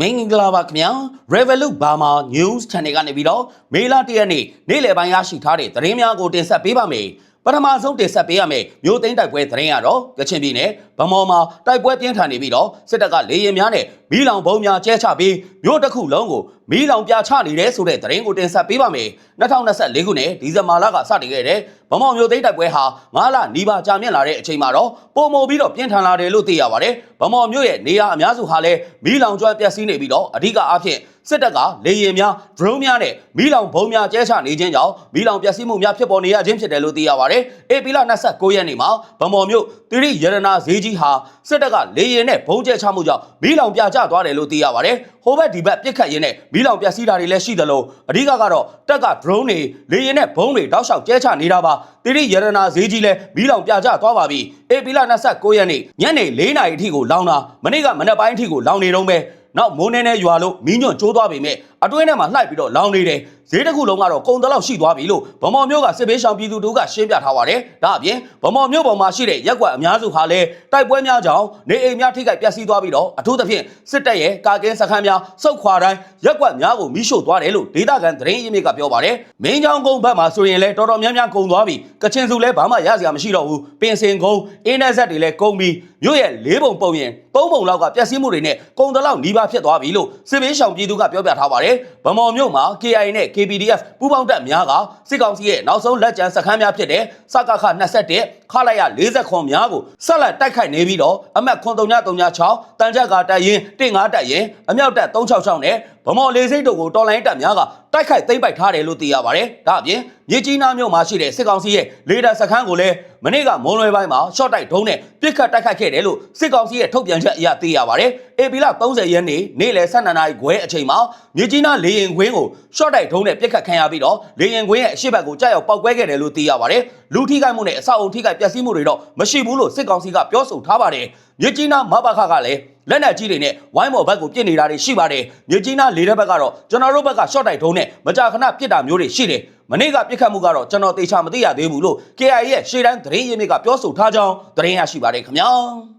မင်္ဂလာပါခင်ဗျာ Revolut Burma News Channel ကနေပြီးတော့မေလ၁ရက်နေ့နေ့လယ်ပိုင်းရရှိထားတဲ့သတင်းများကိုတင်ဆက်ပေးပါမယ် ပထမဆုံးတင်ဆက်ပေးရမယ့်မြို့သိမ်းတိုက်ပွဲသတင်းကတော့ကချင်ပြည်နယ်ဗမော်မှာတိုက်ပွဲပြင်းထန်နေပြီးတော့စစ်တပ်ကလေရင်များနဲ့မီးလောင်ဘုံများကျဲချပြီးမြို့တစ်ခုလုံးကိုမီးလောင်ပြချနေတယ်ဆိုတဲ့သတင်းကိုတင်ဆက်ပေးပါမယ်2024ခုနှစ်ဒီဇင်ဘာလကစတင်ခဲ့တဲ့ဗမော်မြို့သိမ်းတိုက်ပွဲဟာ9လနီးပါးကြာမြင့်လာတဲ့အချိန်မှာတော့ပုံမပြီးတော့ပြင်းထန်လာတယ်လို့သိရပါတယ်ဗမော်မြို့ရဲ့နေရာအများစုဟာလည်းမီးလောင်ကျွမ်းပျက်စီးနေပြီးတော့အဓိကအားဖြင့် စစ်တပ်ကလေရင်များ drone များနဲ့မီးလောင်ဘုံများကျဲချနေခြင်းကြောင့်မီးလောင်ပျက်စီးမှုများဖြစ်ပေါ်နေရခြင်းဖြစ်တယ်လို့သိရပါတယ်။အေပီလာ29ရက်နေ့မှာဗမော်မြို့တိရိရတနာဈေးကြီးဟာစစ်တပ်ကလေရင်နဲ့ဘုံကျဲချမှုကြောင့်မီးလောင်ပြကျသွားတယ်လို့သိရပါတယ်။ဟိုဘက်ဒီဘက်ပြစ်ခတ်ရင်းနဲ့မီးလောင်ပျက်စီးတာတွေလည်းရှိတယ်လို့အဓိကကတော့တပ်က drone တွေလေရင်နဲ့ဘုံတွေတောက်လျှောက်ကျဲချနေတာပါ။တိရိရတနာဈေးကြီးလည်းမီးလောင်ပြကျသွားပါပြီ။အေပီလာ29ရက်နေ့ညနေ4နာရီအထိကိုလောင်တာမနေ့ကမနက်ပိုင်းအထိကိုလောင်နေတော့ပဲ။ နောက်မိုးနေနဲ့ရွာလို့မီးညွန့်ကျိုးသွားပေမဲ့ အတွင်းထဲမှာလှိုက်ပြီးတော့လောင်နေတယ်ဈေးတစ်ခုလုံးကတော့ကုံတလောက်ရှိသွားပြီလို့ဗမော်မျိုးကစစ်ဘေးရှောင်ပြည်သူတို့ကရှင်းပြထားပါတယ်ဒါအပြင်ဗမော်မျိုးပေါ်မှာရှိတဲ့ရက်ကွက်အများစုဟာလည်းတိုက်ပွဲများကြောင့်နေအိမ်များထိခိုက်ပျက်စီးသွားပြီးတော့အထူးသဖြင့်စစ်တပ်ရဲ့ကာကင်းစခန်းများစုတ်ခွာတိုင်းရက်ကွက်များကိုမိရှို့သွားတယ်လို့ဒေသခံသတင်းရင်းမြစ်ကပြောပါတယ်မင်းချောင်းကုန်းဘက်မှာဆိုရင်လည်းတော်တော်များများကုန်သွားပြီကချင်စုလည်းဘာမှရစရာမရှိတော့ဘူးပင်စင်ကုန်းအင်းနဲ့ဆက်တွေလည်းကုန်ပြီးမြို့ရဲ့လေးပုံပုံရင်သုံးပုံလောက်ကပျက်စီးမှုတွေနဲ့ကုန်တလောက်နီးပါးဖြစ်သွားပြီလို့စစ်ဘေးရှောင်ပြည်သူကပြောပြထားပါတယ်ဗမော်မြို့မှာ KIA နဲ့ KPDF ပူးပေါင်းတပ်များကစစ်ကောင်စီရဲ့နောက်ဆုံးလက်ကျန်စခန်းများဖြစ်တဲ့စကခ21ခလာရ40ခွန်များကိုဆက်လက်တိုက်ခိုက်နေပြီးတော့အမတ်9336တန်ကြက်ကတပ်ရင်15တပ်ရင်အမြောက်တပ်366နဲ့ ဗမော်လေးစိတ်တို့ကိုတော်လိုင်းတပ်များကတိုက်ခိုက်သိမ်းပိုက်ထားတယ်လို့သိရပါတယ်။ဒါအပြင်မြေကြီးနားမြို့မှာရှိတဲ့စစ်ကောင်စီရဲ့လေဒါစခန်းကိုလည်းမနေ့ကမွန်လွယ်ပိုင်းမှာရှော့တိုက်ဒုံးနဲ့ပစ်ခတ်တိုက်ခိုက်ခဲ့တယ်လို့စစ်ကောင်စီရဲ့ထုတ်ပြန်ချက်အရသိရပါတယ်။အေပီလာ30ရက်နေ့နေ့လယ်12နာရီခွဲအချိန်မှာမြေကြီးနားလေရင်ခွင်းကိုရှော့တိုက်ဒုံးနဲ့ပစ်ခတ်ခံရပြီးတော့လေရင်ခွင်းရဲ့အရှိတ်ဘက်ကိုကြောက်ရောက်ပောက်ကွဲခဲ့တယ်လို့သိရပါတယ်။လူထိခိုက်မှုနဲ့အဆောက်အုံထိခိုက်ပျက်စီးမှုတွေတော့မရှိဘူးလို့စစ်ကောင်စီကပြောဆိုထားပါတယ်။မြေကြီးနားမဘခကလည်း လက်နက်ကြီးတွေနဲ့ဝိုင်းမော်ဘက်ကိုပြစ်နေတာတွေရှိပါတယ်။မြေကြီးနားလေတဲ့ဘက်ကတော့ကျွန်တော်တို့ဘက်ကရှော့တိုက်ဒုံးနဲ့မကြာခဏပြစ်တာမျိုးတွေရှိတယ်။မနေ့ကပြစ်ခတ်မှုကတော့ကျွန်တော်တေချာမသိရသေးဘူးလို့ KIA ရဲ့ရှေ့တန်းသတင်းရင်းမြစ်ကပြောဆိုထားကြောင်းသတင်းရရှိပါတယ်ခင်ဗျာ။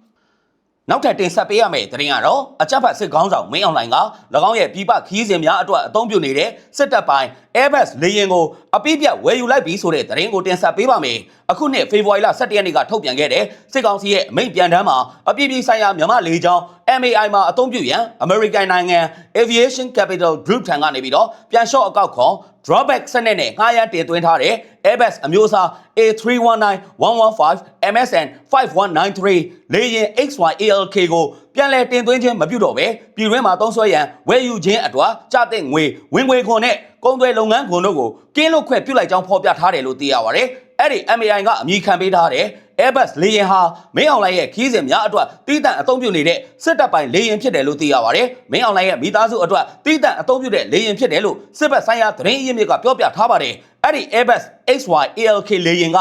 နောက်ထပ်တင်ဆက်ပေးရမယ့်သတင်းကတော့အကြမ်းဖက်စစ်ကောင်းဆောင်မင်းအောင်လှိုင်က၎င်းရဲ့ပြည်ပခီးစဉ်များအတွက်အသုံးပြုနေတဲ့စစ်တပ်ပိုင်း Airbus လေယာဉ်ကိုအပိပြတ်ဝယ်ယူလိုက်ပြီးဆိုတဲ့သတင်းကိုတင်ဆက်ပေးပါမယ်။အခုနှစ်ဖေဖော်ဝါရီလ17ရက်နေ့ကထုတ်ပြန်ခဲ့တဲ့စစ်ကောင်စီရဲ့အမိန့်ပြန်တမ်းမှာအပြည့်ပြည့်ဆိုင်ရာမြန်မာလေကြောင်း MAI မှာအသုံးပြုရန် American နိုင်ငံ Aviation Capital Group ထံကနေပြီးတော့ပြန်လျှော့အကောက်ခွန် drawback စနစ်နဲ့ငှားရမ်းတင်သွင်းထားတဲ့ Airbus အမျိုးအစား A319-115 MSN 5193လေယာဉ် XYALK ကို ပြန်လည်တင်သွင်းခြင်းမပြုတော့ပဲပြည်တွင်းမှာသုံးစွဲရန်ဝယ်ယူခြင်းအတွက်ကြတဲ့ငွေဝင်ငွေခွန်နဲ့ကုန်သွယ်လုပ်ငန်းခွန်တို့ကိုကင်းလွတ်ခွင့်ပြုလိုက်ကြောင်းဖော်ပြထားတယ်လို့သိရပါတယ်။အဲ့ဒီ MAI ကအမည်ခံပေးထားတဲ့ Airbus လေယာဉ်ဟာမင်းအောင်လှိုင်ရဲ့ခီးစဉ်များအတွက်တီးတန့်အသုံးပြုနေတဲ့စစ်တပ်ပိုင်းလေယာဉ်ဖြစ်တယ်လို့သိရပါတယ်။မင်းအောင်လှိုင်ရဲ့မိသားစုအတွက်တီးတန့်အသုံးပြုတဲ့လေယာဉ်ဖြစ်တယ်လို့စစ်ဘက်ဆိုင်ရာသတင်းအရင်းမြစ်ကပြောပြထားပါတယ်။အဲ့ဒီ Airbus XYALK လေယာဉ်က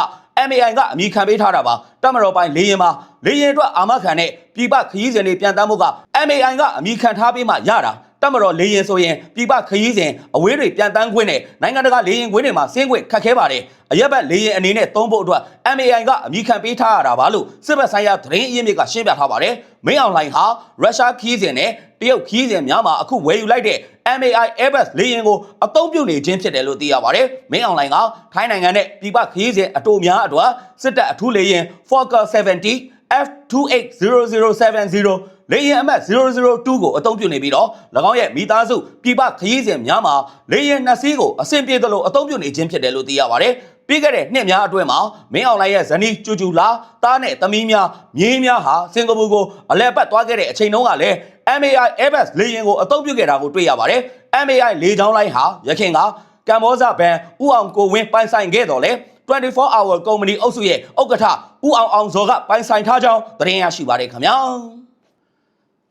MAI ကအမည်ခံပေးထားတာပါတမတော်ပိုင်းလေရင်မှာလေရင်အတွက်အာမခံတဲ့ပြည်ပခရီးစဉ်တွေပြန်တမ်းမှုက MAI ကအမည်ခံထားပေးမှရတာ တမတော်လေရင်ဆိုရင်ပြည်ပခရီးစဉ်အဝေးတွေပြန်တန်းခွင့်နဲ့နိုင်ငံတကာလေရင်ခွင့်တွေမှာဆင်းခွင့်ခက်ခဲပါတယ်အရက်ဘက်လေရင်အနေနဲ့သုံးဖို့အတွက် MAI ကအမည်ခံပေးထားရတာပါလို့စစ်ဘက်ဆိုင်ရာသတင်းအရင်းမြစ်ကရှင်းပြထားပါတယ်မင်းအောင်လှိုင်ဟာရုရှားခရီးစဉ်နဲ့တရုတ်ခရီးစဉ်များမှာအခုဝယ်ယူလိုက်တဲ့ MAI Airbus လေယာဉ်ကိုအသုံးပြုနေခြင်းဖြစ်တယ်လို့သိရပါတယ်။မင်းအွန်လိုင်းကထိုင်းနိုင်ငံနဲ့ပြည်ပခရီးစဉ်အတူများအတွက်စစ်တပ်အထူးလေယာဉ် Fokker 70 F280070 လေယာဉ်အမှတ်002ကိုအသုံးပြုနေပြီးတော့၎င်းရဲ့မိသားစုပြည်ပခရီးစဉ်များမှာလေယာဉ်နှစ်စီးကိုအဆင်ပြေသလိုအသုံးပြုနေခြင်းဖြစ်တယ်လို့သိရပါတယ်။ပြီးခဲ့တဲ့နှစ်များအတွင်းမှာမင်းအွန်လိုင်းရဲ့ဇနီးကျူကျူလာတားနဲ့သမီးများမြင်းများဟာစင်ကာပူကိုအလဲပတ်သွားခဲ့တဲ့အချိန်တုန်းကလည်း MAI Airbus လေယာဉ်ကိုအသုံးပြုခဲ့တာကိုတွေ့ရပါတယ်။ MAI လေကြောင်းလိုင်းဟာရခင်ကကမ္ဘောဇဘန်ဥအောင်ကိုဝင်းပိုင်ဆိုင်ခဲ့တော်လဲ24 hour ကုမ္ပဏီအုပ်စုရဲ့ဥက္ကဋ္ဌဦးအောင်အောင်ဇော်ကပိုင်ဆိုင်ထားကြောင်းသတင်းရရှိပါတယ်ခင်ဗျာ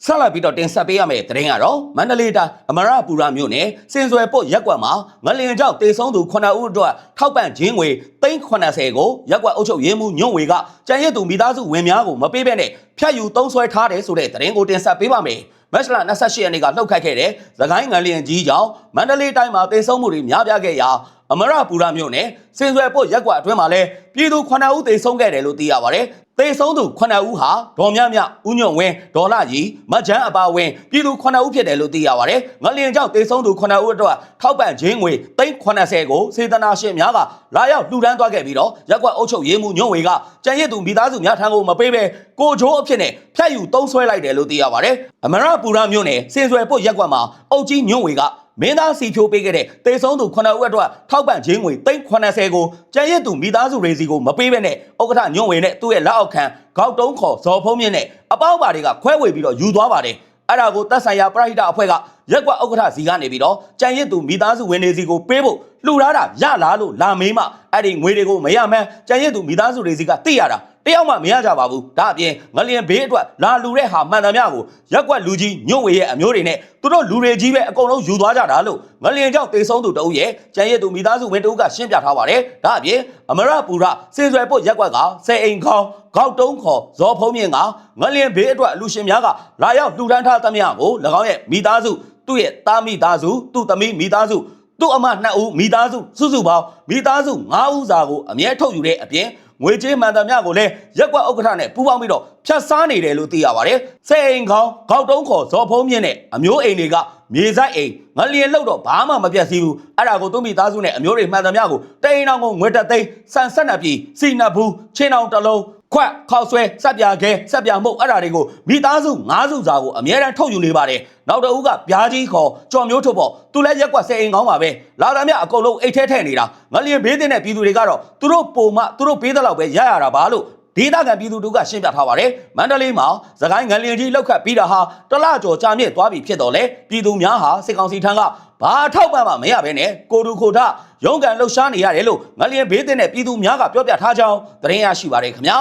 ဆက်လက်ပြီးတော့တင်ဆက်ပေးရမယ့်သတင်းကတော့မန္တလေးတိုင်းအမရပူရမြို့နယ်စင်စွယ်ပုတ်ရက်ကွက်မှာငလင်ကြောက်တေဆုံးသူ9ဦးအတွက်ထောက်ပံ့ခြင်းငွေ380ကိုရက်ကွက်အုပ်ချုပ်ရေးမှူးညွန့်ဝေကကြံရည်သူမိသားစုဝင်များကိုမပေးဘဲနဲ့ဖြတ်ယူသုံးဆွဲထားတယ်ဆိုတဲ့သတင်းကိုတင်ဆက်ပေးပါမယ်မက်စလာ28ရက်နေ့ကလှုပ်ခတ်ခဲ့တဲ့သခိုင်းငလျင်ကြီးကြောင့်မန္တလေးတိုင်းမှာတေဆုံးမှုတွေများပြားခဲ့ရာ အမရပူရမြို့နယ်စင်စွယ်ပုတ်ရက်ကွက်အတွင်းမှာလည်းပြည်သူ9ဦးသေဆုံးခဲ့တယ်လို့သိရပါတယ်။သေဆုံးသူ9ဦးဟာဒေါ်မြမြဦးညွန့်ဝင်းဒေါ်လာကြီးမတ်ချမ်းအပါဝင်းပြည်သူ9ဦးဖြစ်တယ်လို့သိရပါတယ်။ငလျင်ကြောင့်သေဆုံးသူ9ဦးအတွက်ထောက်ပံ့ခြင်းငွေ380ကိုစေတနာရှင်များကလာရောက်လှူဒန်းသွားခဲ့ပြီးတော့ရက်ကွက်အုပ်ချုပ်ရေးမှူးညွန့်ဝင်းကကြံရစ်သူမိသားစုများထံကိုမပေးဘဲကိုချိုးအဖြစ်နဲ့ဖြတ်ယူသုံးဆွဲလိုက်တယ်လို့သိရပါတယ်။အမရပူရမြို့နယ်စင်စွယ်ပုတ်ရက်ကွက်မှာအုပ်ကြီးညွန့်ဝင်းက မင်းသားစီဖြိုးပေးခဲ့တဲ့တေဆုံးသူ9ဦးအတွက်ထောက်ပံ့ခြင်းငွေ380ကိုကျန်ရစ်သူမိသားစုတွေစီကိုမပေးဘဲနဲ့ဥက္ကဋ္ဌညွန့်ဝင်နဲ့သူ့ရဲ့လက်အောက်ခံဂေါက်တုံးခေါ်ဇော်ဖုံးမြင့်နဲ့အပေါင်းပါတွေကခွဲဝေပြီးတော့ယူသွားပါတယ်အဲ့ဒါကိုတပ်ဆိုင်ရာပရိဟိတအဖွဲ့က ရက်ကွက်ဥက္ကဋ္ဌစီကနေပြီးတော့ကျန်ရစ်သူမိသားစုဝင်တွေစီကိုပေးဖို့လှူထားတာရလားလို့လာမေးမှအဲ့ဒီငွေတွေကိုမရမှန်းကျန်ရစ်သူမိသားစုတွေစီကသိရတာတယောက်မှမရကြပါဘူးဒါအပြင်ငလျင်ဘေးအတွက်လာလူတဲ့ဟာမှန်သမျှကိုရက်ကွက်လူကြီးညွန့်ဝေရဲ့အမျိုးတွေနဲ့သူတို့လူတွေကြီးပဲအကုန်လုံးယူသွားကြတာလို့ငလျင်ကြောင့်တေဆုံးသူတအုပ်ရဲ့ကျန်ရစ်သူမိသားစုဝင်တအုပ်ကရှင်းပြထားပါတယ်ဒါအပြင်အမရပူရစင်စွယ်ပုတ်ရက်ကွက်ကဆယ်အိမ်ခေါင်းဂေါက်တုံးခေါ်ဇော်ဖုံးမြင့်ကငလျင်ဘေးအတွက်အလူရှင်များကလာရောက်လှူဒန်းထားသမျှကို၎င်းရဲ့မိသားစု သူ့ရဲ့သားမိသားစုသူ့သမီးမိသားစုသူ့အမနှစ်ဦးမိသားစုစုစုပေါင်းမိသားစု9ဦးစာကိုအမြဲထုတ်ယူတဲ့အပြင်ငွေကြေးမှန်သမျှကိုလည်းရက်ကွက်ဥက္ကဋ္ဌနဲ့ပူးပေါင်းပြီးတော့ဖြတ်စားနေတယ်လို့သိရပါတယ်။စိတ်အိမ်ခေါင်းဂေါက်တုံးခေါ်ဇော်ဖုံးမြင့်နဲ့အမျိုးအိမ်တွေကမြေဆိုင်အိမ်ငလျင်လောက်တော့ဘာမှမပြတ်စည်းဘူး။အဲ့ဒါကိုသူ့မိသားစုနဲ့အမျိုးတွေမှန်သမျှကိုတိန်အောင်ကိုငွေတက်သိန်းဆန်ဆက်နှစ်ပြည်စီနှစ်ဘူးချင်းအောင်တစ်လုံး ခွက်ခောက်ဆွဲစက်ပြခဲစက်ပြမှုတ်အဲ့ဒါတွေကိုမိသားစု၅စုစာကိုအမြဲတမ်းထုတ်ယူနေပါတယ်နောက်တစ်ဦးကဗျာကြီးခေါ်ကြော်မျိုးထုတ်ပေါ့သူလည်းရက်ကွက်ဆယ်အိမ်ကောင်းပါပဲလာသမျှအကုန်လုံးအိတ်ထဲထည့်နေတာငလျင်ဘေးတင်တဲ့ပြည်သူတွေကတော့သူတို့ပုံမှသူတို့ပေးတဲ့လောက်ပဲရရတာပါလို့ ဒေသခံပြည်သူတို့ကရှင်းပြထားပါတယ်မန္တလေးမှာသခိုင်းငလျင်ကြီးလောက်ခတ်ပြီးတာဟာတလကျော်ကြာမြင့်သွားပြီဖြစ်တော့လေပြည်သူများဟာစစ်ကောင်စီထံကဘာထောက်ပံ့မှမရဘဲနဲ့ကိုတူခိုထရုံးကန်လှုပ်ရှားနေရတယ်လို့ငလျင်ဘေးတင်တဲ့ပြည်သူများကပြောပြထားကြောင်းသတင်းရရှိပါတယ်ခင်ဗျာ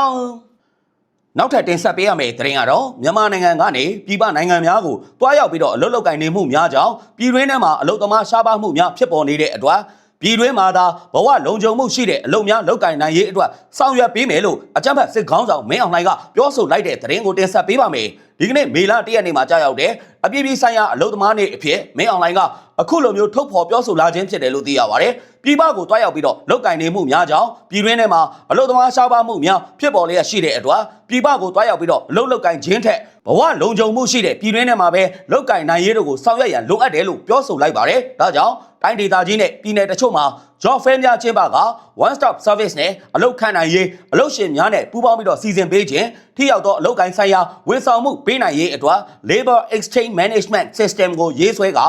နောက်ထပ်တင်ဆက်ပေးရမယ့်သတင်းကတော့မြန်မာနိုင်ငံကနေပြည်ပနိုင်ငံများကိုတွားရောက်ပြီးတော့အလုတ်လောက်ကင်နေမှုများကြောင့်ပြည်တွင်းထဲမှာအလုတ်သမားရှားပါမှုများဖြစ်ပေါ်နေတဲ့အတွက် ပြည်တွင်းမှာသာဘဝလုံခြုံမှုရှိတဲ့အလုတ်များလောက်ကင်နိုင်ရေးအတွက်ဆောင်ရွက်ပေးမယ်လို့အကြံဖတ်စစ်ခေါင်းဆောင်မင်းအောင်လှိုင်ကပြောဆိုလိုက်တဲ့သတင်းကိုတင်ဆက်ပေးပါမယ်ဒီကနေ့မေလ၁ရက်နေ့မှာကြာရောက်တဲ့အပြည်ပြည်ဆိုင်ရာအလုတ်သမားနေ့အဖြစ်မင်းအောင်လှိုင်ကအခုလိုမျိုးထုတ်ဖော်ပြောဆိုလာခြင်းဖြစ်တယ်လို့သိရပါတယ်ပြည်ပကိုတွားရောက်ပြီးတော့လောက်ကင်နေမှုများကြောင့်ပြည်တွင်းထဲမှာအလုတ်သမားရှားပါမှုများဖြစ်ပေါ်လျက်ရှိတဲ့အတွက်ပြည်ပကိုတွားရောက်ပြီးတော့အလုတ်လောက်ကင်ခြင်းထက် ဘဝလုံခြုံမှုရှိတဲ့ပြည်တွင်းထဲမှာပဲလောက်ကင်နိုင်ရေးတို့ကိုဆောင်ရွက်ရန်လိုအပ်တယ်လို့ပြောဆိုလိုက်ပါတယ်ဒါကြောင့်တိုင်းဒေသကြီးနဲ့ပြည်နယ်တချို့မှာ job fair များကျင်းပက one stop service နဲ့အလုပ်ခံနိုင်ရေးအလုပ်ရှင်များနဲ့ပူးပေါင်းပြီးတော့စီစဉ်ပေးခြင်းထိရောက်သောအလုပ်ကိုင်ဆိုင်ရာဝန်ဆောင်မှုပေးနိုင်ရေးအတွက် labor exchange management system ကိုရေးဆွဲက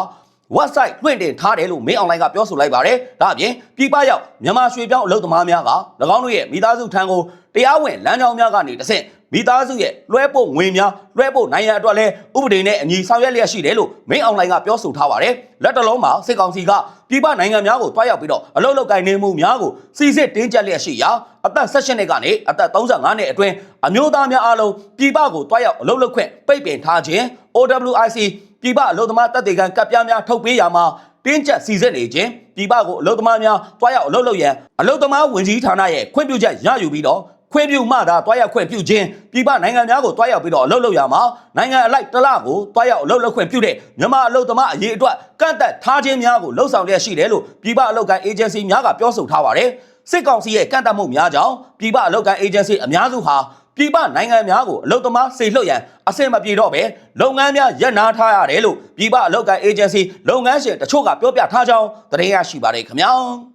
website လွှင့်တင်ထားတယ်လို့မင်းအွန်လိုင်းကပြောဆိုလိုက်ပါတယ်။ဒါအပြင်ပြည်ပရောက်မြန်မာရွှေပြောင်းအလုပ်သမားများက၎င်းတို့ရဲ့မိသားစုထံကိုတရားဝင်လမ်းကြောင်းများကနေတစ်ဆင့် မိသားစုရဲ့လွှဲပို့ငွေများလွှဲပို့နိုင်ရန်အတွက်လည်းဥပဒေနဲ့အညီဆောင်ရွက်လျက်ရှိတယ်လို့မင်းအွန်လိုင်းကပြောဆိုထားပါတယ်။လက်တလုံးမှာစစ်ကောင်စီကပြည်ပနိုင်ငံများကိုတွားရောက်ပြီးတော့အလုပ်လုပ်ကိုင်နေမှုများကိုစီစစ်တင်းကျပ်လျက်ရှိရာအသက်16နှစ်ကနေအသက်35နှစ်အတွင်းအမျိုးသားများအားလုံးပြည်ပကိုတွားရောက်အလုပ်လုပ်ခွင့်ပိတ်ပင်ထားခြင်း OWIC ပြည်ပအလုပ်သမားတပ်တွေကံကပ်ပြားများထုတ်ပေးရမှာတင်းကျပ်စီစစ်နေခြင်းပြည်ပကိုအလုပ်သမားများတွားရောက်အလုပ်လုပ်ရန်အလုပ်သမားဝင်ကြီးဌာနရဲ့ခွင့်ပြုချက်ရယူပြီးတော့ ခွင့်ပြုမှသာတွားရောက်ခွင့်ပြုခြင်းပြည်ပနိုင်ငံများကိုတွားရောက်ပြီးတော့အလုပ်လုပ်ရမှာနိုင်ငံအလိုက်တစ်လကိုတွားရောက်အလုပ်လုပ်ခွင့်ပြုတဲ့မြန်မာအလုပ်သမားအရေးအတွက်ကန့်သက်ထားခြင်းများကိုလှုံ့ဆော်လျက်ရှိတယ်လို့ပြည်ပအလုပ်ကိုင်အေဂျင်စီများကပြောဆိုထားပါတယ်စစ်ကောင်စီရဲ့ကန့်သက်မှုများကြောင့်ပြည်ပအလုပ်ကိုင်အေဂျင်စီအများစုဟာပြည်ပနိုင်ငံများကိုအလုပ်သမားစေလွှတ်ရန်အဆင်မပြေတော့ပဲလုပ်ငန်းများရပ်နားထားရတယ်လို့ပြည်ပအလုပ်ကိုင်အေဂျင်စီလုပ်ငန်းရှင်တချို့ကပြောပြထားကြောင်းသတင်းရရှိပါတယ်ခင်ဗျာ